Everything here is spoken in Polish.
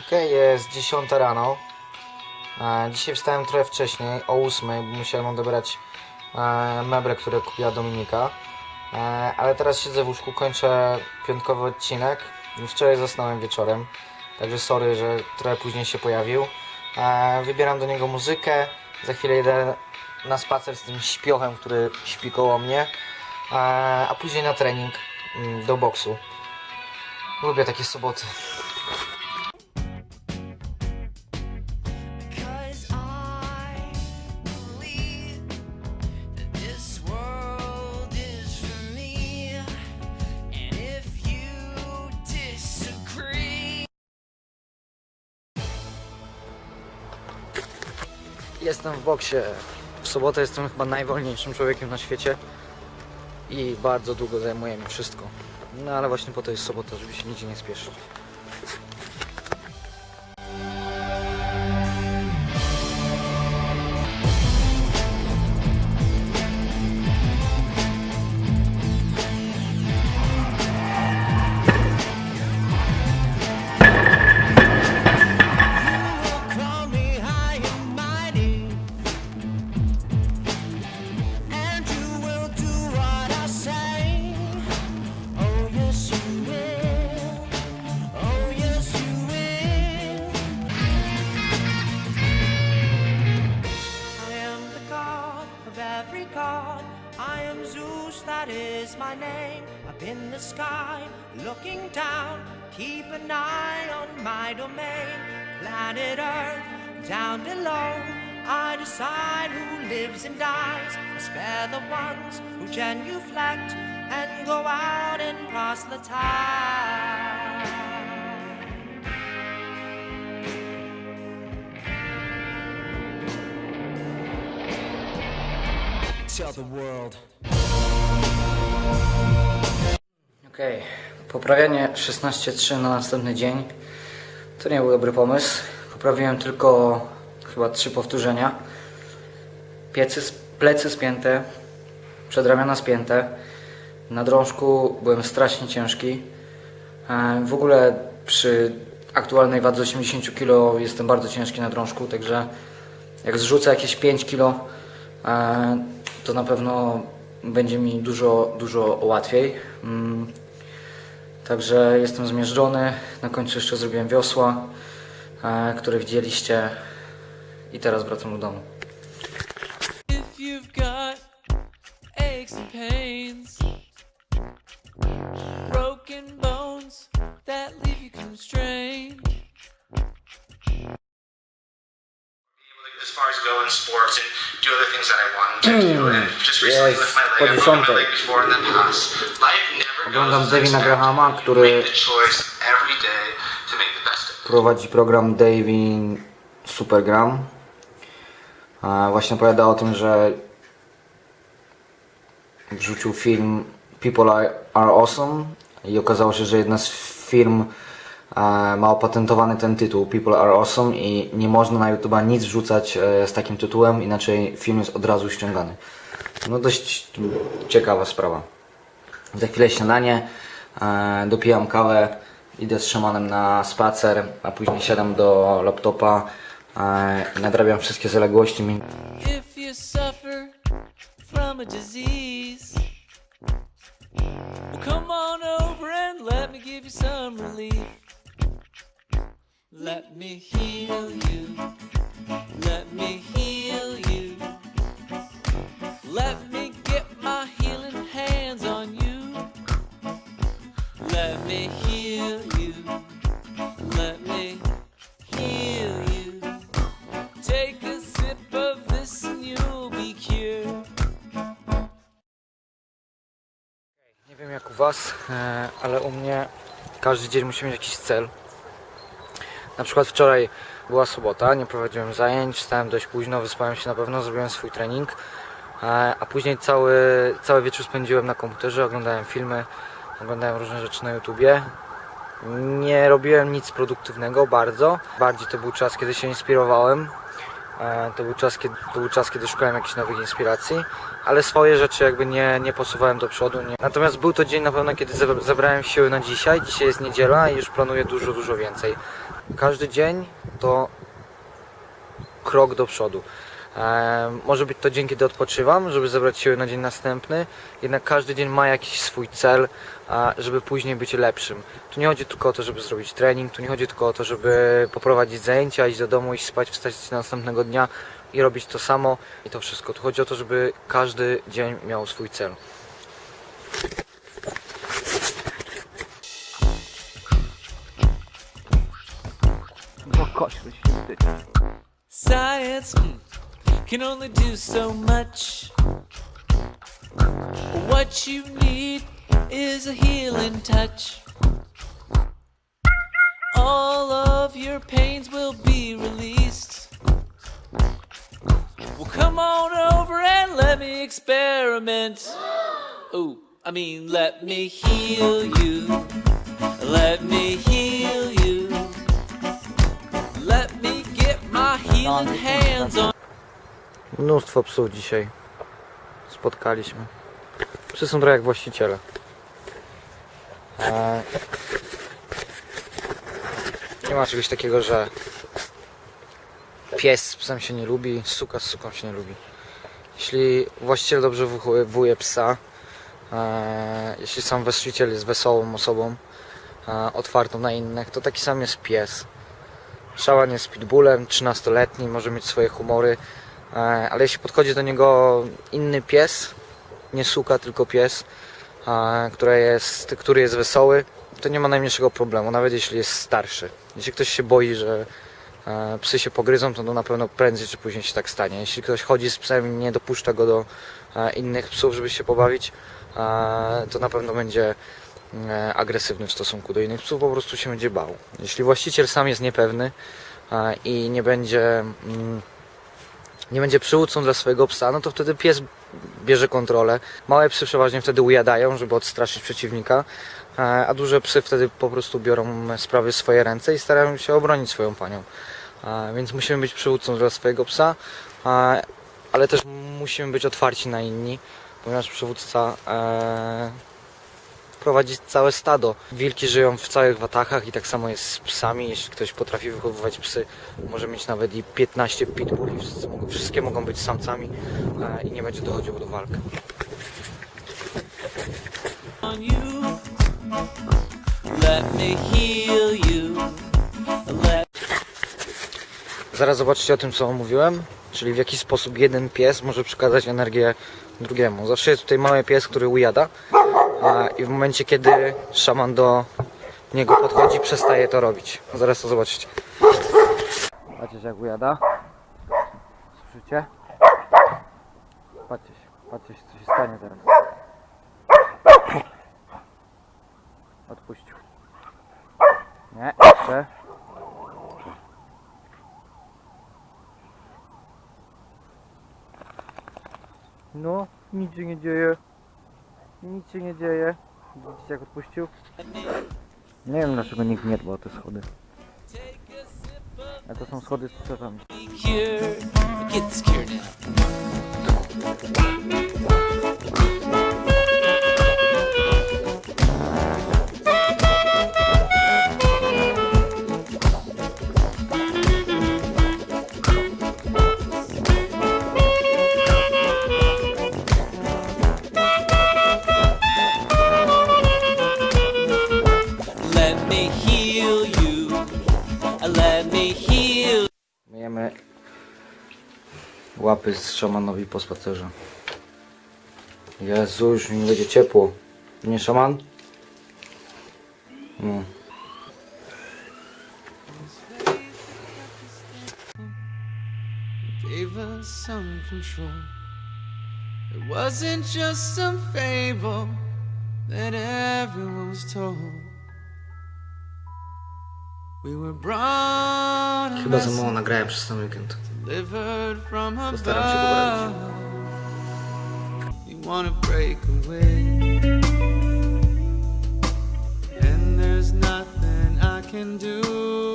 Okej, jest 10 rano. E, dzisiaj wstałem trochę wcześniej, o 8, bo musiałem odebrać e, meble, które kupiła Dominika. E, ale teraz siedzę w łóżku, kończę piątkowy odcinek. Wczoraj zasnąłem wieczorem, także sorry, że trochę później się pojawił. Wybieram do niego muzykę, za chwilę jedę na spacer z tym śpiochem, który śpi koło mnie, a później na trening mm, do boksu. Lubię takie soboty. Jestem w boksie. W sobotę jestem chyba najwolniejszym człowiekiem na świecie i bardzo długo zajmuje mi wszystko. No ale właśnie po to jest sobota, żeby się nigdzie nie spieszyć. That is my name. Up in the sky, looking down, keep an eye on my domain. Planet Earth, down below, I decide who lives and dies. I spare the ones who genuflect and go out and proselytize. Tell the world. Okej, poprawianie 16.3 na następny dzień to nie był dobry pomysł. Poprawiłem tylko chyba trzy powtórzenia. Piecy, plecy spięte, przedramiona spięte. Na drążku byłem strasznie ciężki. E, W ogóle przy aktualnej wadze 80 kg jestem bardzo ciężki na drążku, także jak zrzucę jakieś 5 kg, to na pewno będzie mi dużo, dużo łatwiej. Mm. Także jestem zmierzczony. Na końcu jeszcze zrobiłem wiosła, e, które widzieliście. I teraz wracam do domu. That leave you constrained. As far as go in sports and do other things that I wanted to do. And just recently with my leg, I've broken my leg before in the past. Life never Oglądam Davina Grahama, który Make the choice every day to make the best of it. prowadzi program Davin Supergram. Właśnie opowiada o tym, że wrzucił film People Are Awesome i okazało się, że jedna z firm ma opatentowany ten tytuł People Are Awesome i nie można na YouTube nic wrzucać e, z takim tytułem, inaczej film jest od razu ściągany. No dość ciekawa sprawa. Za chwilę śniadanie, e, dopijam kawę, idę z szamanem na spacer, a później siadam do laptopa e, i nadrabiam wszystkie zaległości. If you suffer from a disease, well, come on over and let me give you some relief. Let me heal you. Let me heal you. Let me get my healing hands on you. Let me heal you. Let me heal you. Take a sip of this and you'll be cured. Nie wiem jak u Was, e, ale u mnie każdy dzień musi mieć jakiś cel. Na przykład wczoraj była sobota, nie prowadziłem zajęć, wstałem dość późno, wyspałem się na pewno, zrobiłem swój trening, e, a później cały, cały wieczór spędziłem na komputerze, oglądałem filmy, oglądałem różne rzeczy na YouTubie. Nie robiłem nic produktywnego bardzo, bardziej to był czas, kiedy się inspirowałem. E, To był, czas, kiedy, to był czas, kiedy szukałem jakichś nowych inspiracji, ale swoje rzeczy jakby nie, nie posuwałem do przodu. Nie. Natomiast był to dzień na pewno, kiedy zebra- zebrałem siły na dzisiaj. Dzisiaj jest niedziela i już planuję dużo, dużo więcej. Każdy dzień to krok do przodu. Może być to dzień, kiedy odpoczywam, żeby zebrać siły na dzień następny, jednak każdy dzień ma jakiś swój cel, żeby później być lepszym. Tu nie chodzi tylko o to, żeby zrobić trening, tu nie chodzi tylko o to, żeby poprowadzić zajęcia, iść do domu, iść spać, wstać następnego dnia i robić to samo i to wszystko. Tu chodzi o to, żeby każdy dzień miał swój cel. Science mm, can only do so much. What you need is a healing touch. All of your pains will be released. Well, come on over and let me experiment. Oh, I mean, let me heal you. Let me heal you. Mnóstwo psów dzisiaj spotkaliśmy. Psy są trochę jak właściciele. Eee, nie ma czegoś takiego, że pies z psem się nie lubi, suka z suką się nie lubi. Jeśli właściciel dobrze wychowuje psa, eee, jeśli sam właściciel jest wesołą osobą, eee, otwartą na innych, to taki sam jest pies. Szałan jest pitbullem, 13-letni, może mieć swoje humory, e, ale jeśli podchodzi do niego inny pies, nie suka, tylko pies, e, który jest, który jest wesoły, to nie ma najmniejszego problemu, nawet jeśli jest starszy. Jeśli ktoś się boi, że e, psy się pogryzą, to, to na pewno prędzej czy później się tak stanie. Jeśli ktoś chodzi z psem i nie dopuszcza go do innych psów, żeby się pobawić, to na pewno będzie agresywny w stosunku do innych psów, po prostu się będzie bał. Jeśli właściciel sam jest niepewny e, i nie będzie mm, nie będzie przywódcą dla swojego psa, no to wtedy pies bierze kontrolę. Małe psy przeważnie wtedy ujadają, żeby odstraszyć przeciwnika, e, a duże psy wtedy po prostu biorą sprawy w swoje ręce i starają się obronić swoją panią. E, Więc musimy być przywódcą dla swojego psa, e, ale też musimy być otwarci na inni, ponieważ przywódca e, prowadzi całe stado. Wilki żyją w całych watachach i tak samo jest z psami. Jeśli ktoś potrafi wychowywać psy, może mieć nawet i 15 pitbulli. Wszyscy mogą, wszystkie mogą być samcami e, i nie będzie dochodziło do walk. Zaraz zobaczycie o tym, co mówiłem, czyli w jaki sposób jeden pies może przekazać energię drugiemu. Zawsze jest tutaj mały pies, który ujada i w momencie, kiedy szaman do niego podchodzi, przestaje to robić. Zaraz to zobaczycie. Patrzcie jak ujada. Słyszycie? Patrzcie, patrzcie co się stanie teraz. Odpuścił. Nie, jeszcze. No, nic się nie dzieje. Nic się nie dzieje. Widzicie jak odpuścił? Nie wiem dlaczego nikt nie dba o te schody. A to są schody z drzewami. Łapy z szamanowi po spacerze. Jezu, już mi będzie ciepło. Nie szaman? No. gave us some control. It wasn't just some fable that everyone was told. We were brought Chyba za mało nagrałem przez ten weekend. Postaram się poprawić. You wanna break away, and there's nothing I can do.